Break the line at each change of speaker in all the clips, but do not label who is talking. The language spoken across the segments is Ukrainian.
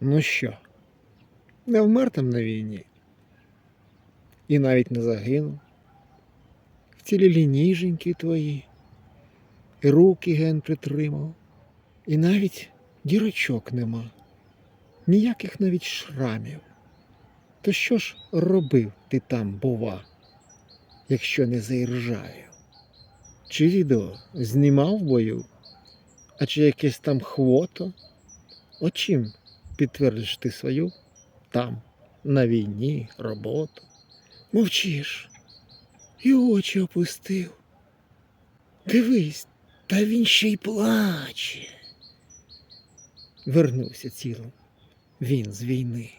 Ну що, не вмер там на війні? І навіть не загинув. Вцілілі ніженьки твої, і руки ген притримав, і навіть дірочок нема, ніяких навіть шрамів. То що ж робив ти там, бува, якщо не заіржаю? Чи відео знімав в бою, а чи якесь там хвото? О чим підтвердиш ти свою там, на війні, роботу? Мовчиш і очі опустив. Дивись, та він ще й плаче. Вернувся цілим він з війни.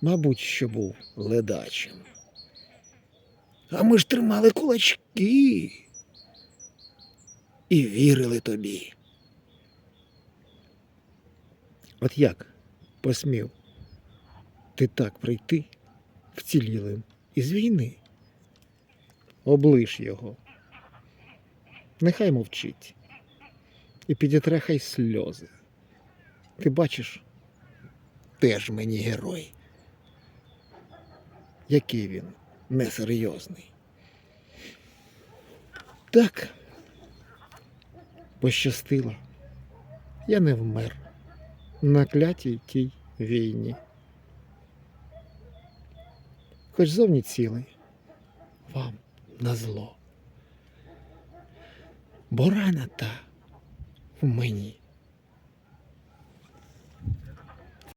Мабуть, що був ледачим. А ми ж тримали кулачки і вірили тобі. От як посмів ти так прийти вцілілим із війни? Облиш його. Нехай мовчить і підітре хай сльози. Ти бачиш, теж мені герой. Який він несерйозний. Так, пощастило. Я не вмер на клятій тій війні. Хоч зовні цілий, вам на зло. Бо рана та в мені